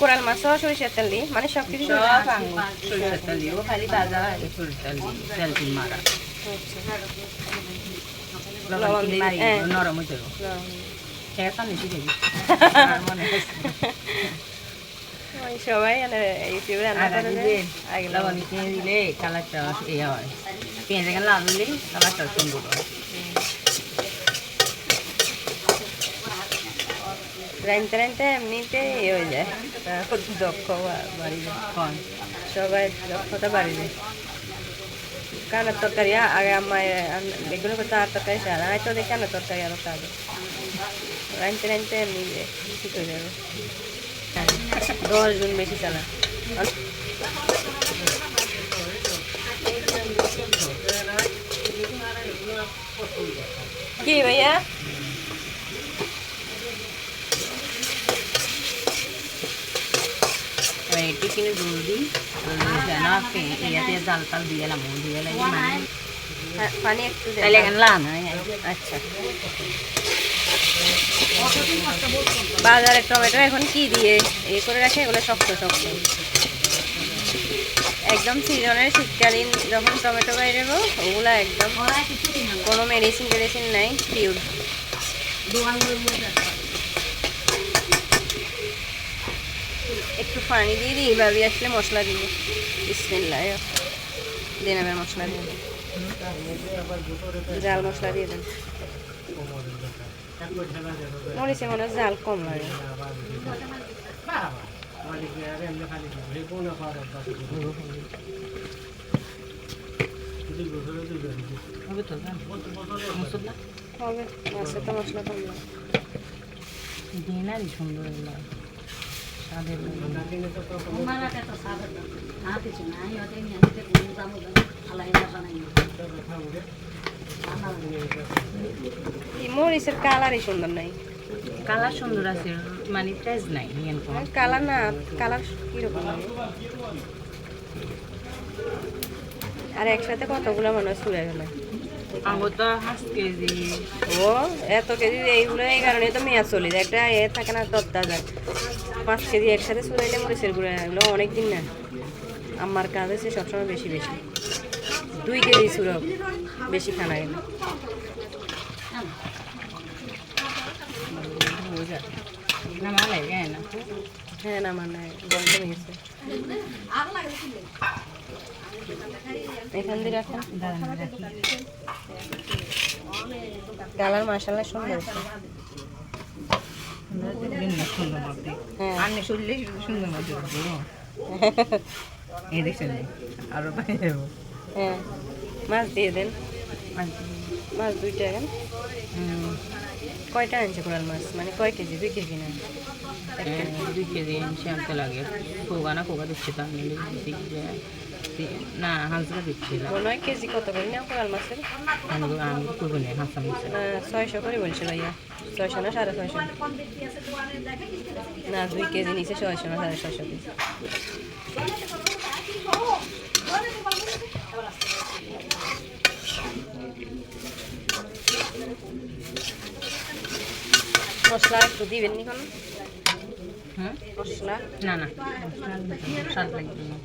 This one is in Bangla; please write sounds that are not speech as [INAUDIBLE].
কোরাল মাছও সরিষার তেল দিয়ে মানে সব কিছু সরিষার তেল দিয়ে। ও খালি ভাজা হয় সরিষার তেল দিয়ে তেল তিন মারা। লবণ লবণ দিলে, মারি। নরম হয়ে যাবে। খেয়ে নিচে খাবি [LAUGHS] আর হচ্ছে ওই সবাই ইউটিউবে রান্না আদা করে দিলে আগে লবণ দিলে কালারটা এ হয়। পেঁয়াজ এখানে লাল দিলে কালারটা সুন্দর হয়। রাইনতে রাইনতে এমনিতে ইয়ে হয়ে যায় দক্ষ বাড়ি যায় কন সবাই দক্ষতা বাড়ি যায় কানের তরকারি আগে আমার এগুলো করতে আর তরকারি সারা হয়তো দেখি কানের তরকারি আরও কাজ রাইনতে রাইনতে এমনি ঠিক হয়ে যাবে দশ জন বেশি চালা কি ভাইয়া জাল টাল দিয়ে এলাম দিয়ে এলাম মানে হ্যাঁ, পানি একটু আচ্ছা বাজারে টমেটো এখন কি দিয়ে এই করে রাখে এগুলো শক্ত শক্ত একদম সিজনের শীতকালীন যখন টমেটো বাইরে ওগুলো একদম কোনো মেডিসিন টেডিসিন নাই পিওর একটু পানি দিয়ে দিই ভাবি আসলে মশলা দিব বিসমিল্লাহ দিন আবার মশলা দিয়ে। দিন। জাল মশলা দিয়ে দেন। মরিচে মনে হয় জাল কম লাগে। হবে তো মশলা হবে তো মশলা কম লাগে। দিয়ে না সুন্দর লাগে। মরিচের কালারই সুন্দর নাই। কালার সুন্দর আছে মানে তেজ নাই কালার না কালার কীরকম আর একসাথে কতগুলো মানুষ হয় চুলে গেলে? ও এত কেজি এইগুলো এই কারণে তো মেয়াদ চলে যায়। একটা এ থাকে না তত্তা যায় পাঁচ কেজি একসাথে চুলাইলে মরিচের গুঁড়ো এগুলো অনেক দিন না আমার কাজ আছে সবসময় বেশি বেশি। দুই কেজি চুরক বেশি খানা গেলে হ্যাঁ না। মানে বন্ধ হয়ে গেছে এখান দিয়ে রাখেন। কালার সুন্দর। হ্যাঁ। আপনি শুনলে সুন্দর মধ্যে এই দেখছেন আরও পাই যাব। হ্যাঁ। মাছ দিয়ে দেন। মাছ দুইটা এখন কয়টা আনছে কোরাল মাছ? মানে কয় কেজি? দুই কেজি না? দুই কেজি এনসি আনতে লাগে। কোগা না কোগা দিচ্ছে তো আমি যে না হাঁসরা দিচ্ছিলাম মনে হয় কেজি কত করে? না কোরাল মাছের করব না হাঁসা না ছয়শো করে বলছে ভাইয়া। ছয়শো না সাড়ে ছয়শো? না দুই কেজি নিচে ছয়শো না সাড়ে ছয়শো মশলা একটু দিবেন নি কোনো? হুম মশলা? না না। স্বাদ লাগবে না।